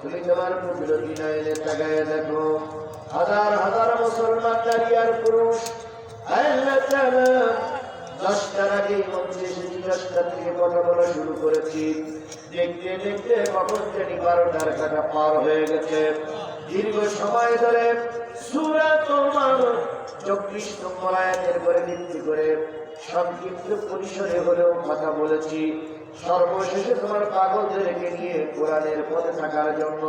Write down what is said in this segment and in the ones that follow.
তুমি তোমার কুদরতি নয়নে তাকায় দেখো। হাজার হাজার মুসলমান নারী আর পুরুষ দশটার আগে মন্দিরে এসেছি দশটা থেকে কথা বলা শুরু করেছি। দেখতে দেখতে কখন জানি বারোটার কাটা পার হয়ে গেছে। দীর্ঘ সময় ধরে সুরা তোমার চব্বিশ নম্বর আয়াতের করে ভিত্তি করে সংক্ষিপ্ত পরিসরে হলেও কথা বলেছি। সর্বশেষে তোমার পাগলদেরকে নিয়ে কোরআনের পথে থাকার জন্য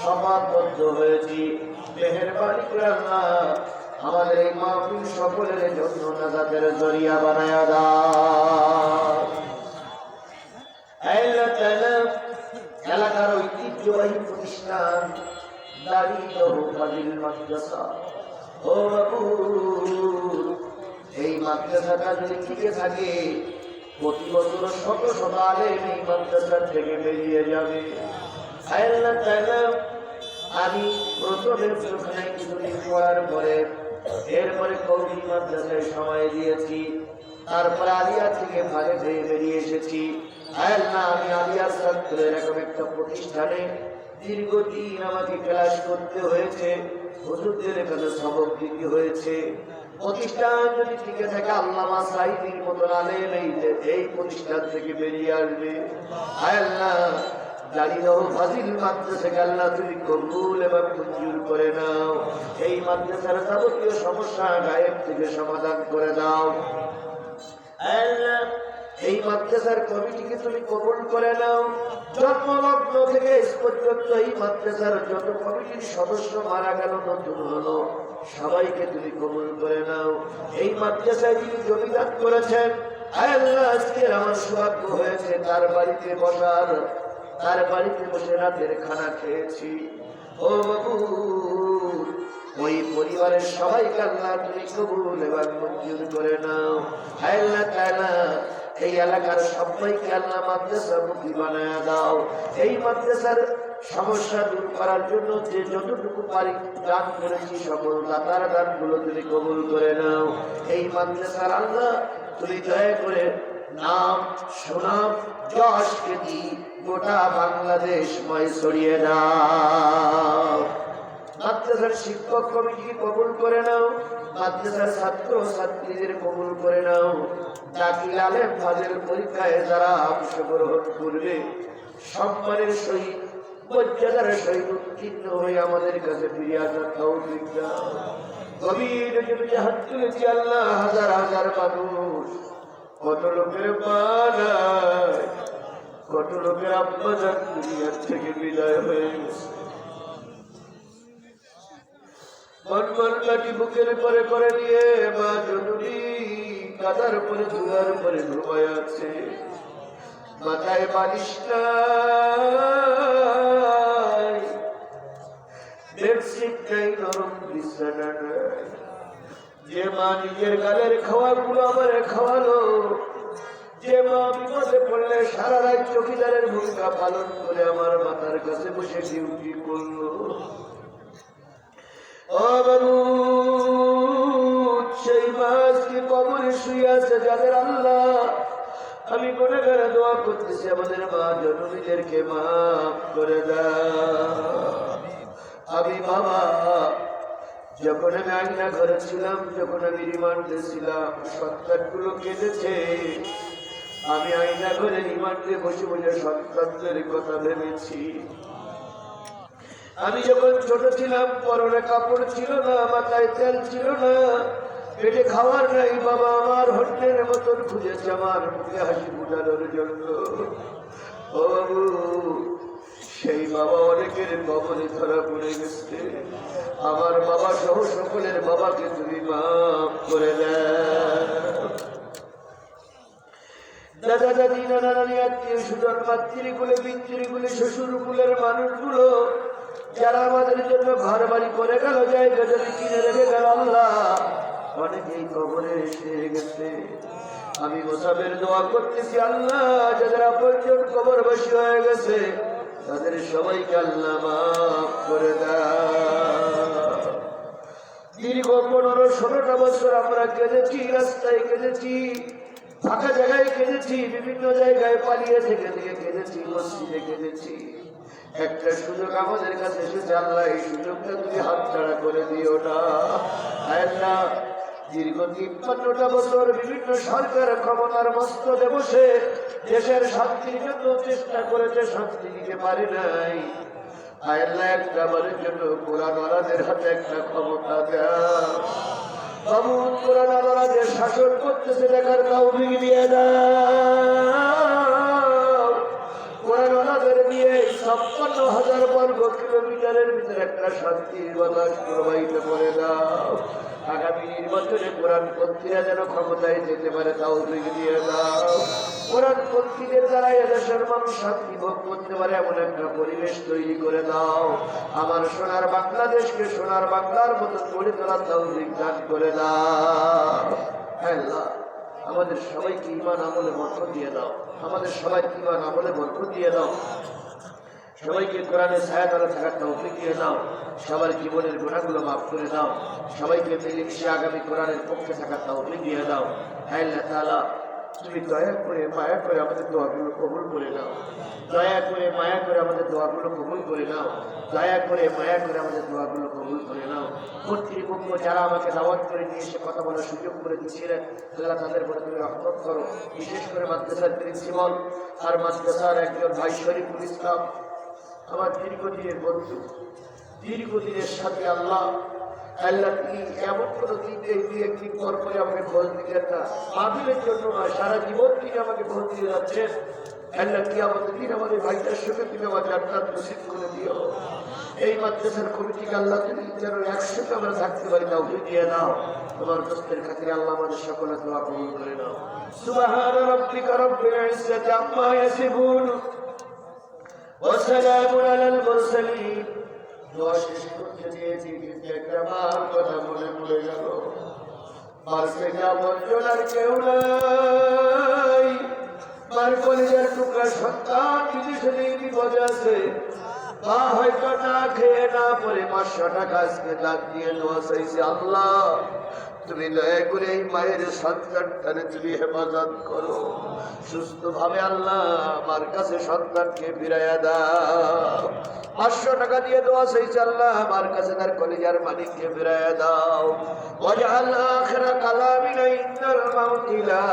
সমাবদ্ধ হয়েছি। মেহেরবানি আল্লাহ আমাদের এই মাহফিল সকলের জন্য নাজাতের জরিয়া বানায়া দাও। এলাকার ঐতিহ্যবাহী প্রতিষ্ঠান দাঁড়িয়ে এই মাদ্রাসাটা যদি থাকে প্রতি বছর শত শত আলেম থেকে বেরিয়ে যাবে। আমি প্রথমে ওখানে কিছুদিন পড়ার পরে এরপরে কৌমি মাদ্রাসায় সময় দিয়েছি। তারপরে আলিয়া থেকে ভাগে হয়ে বেরিয়ে এসেছি। আমি আলিয়ার ছাত্র এরকম একটা প্রতিষ্ঠানে দীর্ঘদিন আমাকে ক্লাস করতে হয়েছে। হুজুরদের এখানে সবক দিতে হয়েছে। প্রতিষ্ঠান যদি টিকে থাকে আল্লামা সাইদির মতন আলেম এই এই প্রতিষ্ঠান থেকে বেরিয়ে আসবে। আল্লাহ, জানি দাও ফাজিল মাদ্রাসাকে আল্লাহ তুমি কবুল এবং মঞ্জুর করে নাও। এই মাদ্রাসার যাবতীয় সমস্যা গায়েব থেকে সমাধান করে দাও। আল্লাহ এই মাদ্রাসার কমিটিকে তুমি কবুল করে নাও। জন্মলগ্ন থেকে পর্যন্ত এই মাদ্রাসার যত কমিটির সদস্য মারা গেল নতুন হলো সবাইকে তুমি কবুল করে নাও। এই মাদ্রাসায় যিনি জমিদান করেছেন আজকে আমার সৌভাগ্য হয়েছে, তার বাড়িতে বসার, তার বাড়িতে বসে রাতের খানা খেয়েছি। ও বাবু, ওই পরিবারের সবাইকে আল্লাহ তুমি কবুল এবং মঞ্জুর করে নাও। আল্লাহ তাআলা এই এলাকার সবাইকে আল্লাহ মাদ্রাসা মুখী বানায় দাও। এই মাদ্রাসার সমস্যা দূর করার জন্য যে যতটুকু পারি দান করেছি সকল দাতার দানগুলো তুমি কবুল করে নাও। এই মাদ্রাসার আল্লাহ তুমি দয়া করে নাম, সুনাম, যশ খ্যাতি গোটা বাংলাদেশ ময় ছড়িয়ে দাও। মাদ্রাসার শিক্ষক কমিটি কবুল করে নাও। মাদ্রাসার ছাত্র ছাত্রীদের কবুল করে নাও। দাখিল আলেম ফাজের পরীক্ষায় যারা অংশগ্রহণ করবে, সম্মানের সহিত, মর্যাদার সহিত উত্তীর্ণ হয়ে আমাদের কাছে ফিরে আসার তৌফিক হাত তুলেছি আল্লাহ, হাজার হাজার মানুষ। কত লোকের নাই কত আব্বা থেকে বিদায় হয়ে গেছে। মনমন কাটি বুকের পরে করে নিয়ে মা জননী কাদার পরে ধুলার পরে ঘুমায় আছে। মাথায় বালিশ বেডশিট নাই, নরম বিছানা যে মা নিজের গালের খাওয়াগুলো আমার খাওয়ালো, যে মা বিপদে পড়লে সারা রাত চকিদারের ভূমিকা পালন করে আমার মাথার কাছে বসে ডিউটি করল। সেই মাস কি আছে যাদের আল্লাহ? আমি কোনে করে দোয়া করতেছি, আমাদের মা করে আমি বাবা, যখন আমি আইনা ঘরে ছিলাম যখন আমি রিমান্ডে ছিলাম সন্তানগুলো কেঁদেছে আমি আইনা ঘরে রিমান্ডে বসে বসে সন্তানদের কথা ভেবেছি। আমি যখন ছোট ছিলাম, পরনে কাপড় ছিল না, মাথায় তেল ছিল না, পেটে খাওয়ার নাই, বাবা আমার হোটেলের মতন খুঁজেছে আমার মুখে হাসি ফুটানোর জন্য। ও বাবু, সেই বাবা অনেকের কবলে ধরা পড়ে গেছে। আমার বাবা সহ সকলের বাবাকে তুমি মাফ করে দাদা, দাদি, নানা, নানি আত্মীয় সুজন মাতৃকুলে, পিতৃকুলে শ্বশুর কুলের মানুষগুলো যারা আমাদের জন্য ঘর বাড়ি করে গেল জায়গা যদি কিনে রেখে গেল আল্লাহ। অনেকেই কবরে এসে গেছে। আমি মোসাবের দোয়া করতেছি, আল্লাহ, যাদের আপনজন কবরবাসী হয়ে গেছে, তাদের সবাইকে আল্লাহ মাফ করে দাও। দীর্ঘ পনেরো, ষোলোটা বছর আমরা কেঁদেছি, রাস্তায় কেঁদেছি, ফাঁকা জায়গায় কেঁদেছি, বিভিন্ন জায়গায় পালিয়ে থেকে থেকে কেঁদেছি, মসজিদে কেঁদেছি। একটা সুযোগ আমাদের কাছে এসেছে আল্লাহ এই সুযোগটা তুমি হাত ছাড়া করে দিও না। আল্লাহ দীর্ঘ তিপ্পান্নটা বছর বিভিন্ন সরকার ক্ষমতার মস্তদে বসে দেশের শান্তির জন্য চেষ্টা করেছে, শান্তি দিতে পারে নাই। আল্লাহ একটা বারের জন্য কোরআন ওয়ালাদের হাতে একটা ক্ষমতা দেয়। কোরআন ওয়ালাদের শাসন করতেছে, দেখার তৌফিক দিয়ে দাও হাজার বর্গ কিলোমিটারের ভিতরে একটা শান্তির বাতাস প্রবাহিত করে দাও। আগামী নির্বাচনে কোরআন পন্থীরা যেন ক্ষমতায় যেতে পারে তাও তুই দিয়ে দাও। কোরআন পন্থীদের দ্বারা এদেশের মানুষ শান্তি ভোগ করতে পারে, এমন একটা পরিবেশ তৈরি করে দাও। আমার সোনার বাংলাদেশকে সোনার বাংলার মতো গড়ে তোলার তাও দান করে দাও। হ্যাঁ আমাদের সবাইকে ইমান আমলে বরকত দিয়ে দাও। আমাদের সবাইকে ইমান আমলে বরকত দিয়ে দাও। সবাইকে কোরআনে ছায়াতলা থাকার তৌফিক দিয়ে দাও। সবার জীবনের গুণাগুলো মাফ করে দাও। সবাইকে মিলেমিশে আগামী কোরআনের পক্ষে থাকার তৌফিক দিয়ে দাও। হ্যাঁ তাআলা, তুমি দয়া করে, মায়া করে আমাদের দোয়াগুলো কবুল করে নাও। দয়া করে, মায়া করে আমাদের দোয়াগুলো কবুল করে নাও। দয়া করে, মায়া করে আমাদের দোয়াগুলো কবুল করে নাও। কর্তৃপক্ষ যারা আমাকে দাওয়াত করে নিয়ে এসে কথা বলার সুযোগ করে দিয়েছিলেন তারা তাদের উপরে তুমি রহমত করো। বিশেষ করে মাদ্রাসার প্রিন্সিপাল আর মাদ্রাসার একজন ভাই শরীফুল ইসলাম আমার দীর্ঘদিনের বন্ধু। দীর্ঘদিনের সাথে আল্লাহ আল্লাহ তিনি এমন কোনো দিন দুই একদিন পর পরে আমাকে খোঁজ দিলেন না? মাহফিলের জন্য নয় সারা জীবন তিনি আমাকে খোঁজ দিয়ে যাচ্ছেন। আল্লাহ কি আমাদের দিন আমাদের ভাইটার সঙ্গে তুমি আমার জান্নাত নসিব করে দিও। এই মাদ্রাসার কমিটিকে আল্লাহ তুমি যেন একসাথে আমরা থাকতে পারি না উঠে দিয়ে নাও। তোমার দোস্তের খাতিরে আল্লাহ আমাদের সকলে দোয়া কবুল করে নাও। সুবহান রাব্বিকা রাব্বিল ইজ্জাতি আম্মা ইয়াসিফুন। وسلام على المرسلين দোয়া শেষ করতে দিয়েছি কিন্তু একটা মার কথা মনে পড়ে গেল মারকে যা বর্জন আর কেউ নাই মার কলেজের টুকরা সন্তান বিদেশে নেই বিপদে আছে মা হয়তো না খেয়ে না পরে পাঁচশো টাকা আজকে দাঁত দিয়ে দোয়া চাইছে, আল্লাহ, তুমি দয়া করে এই মায়ের সন্তানটারে তুমি হেফাজত করো। সুস্থ ভাবে আল্লাহ আমার কাছে সন্তানকে ফিরাইয়া দাও। পাঁচশো টাকা দিয়ে দেওয়া সেই আল্লাহ আমার কাছে তার কলেজার মালিককে ফিরাইয়া দাও। ওয়াজআল আখিরা কালামিনা ইন্নাল মাউতি, লা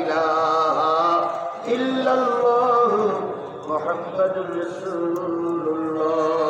ইলাহা ইল্লাল্লাহ। محمد رسول الله.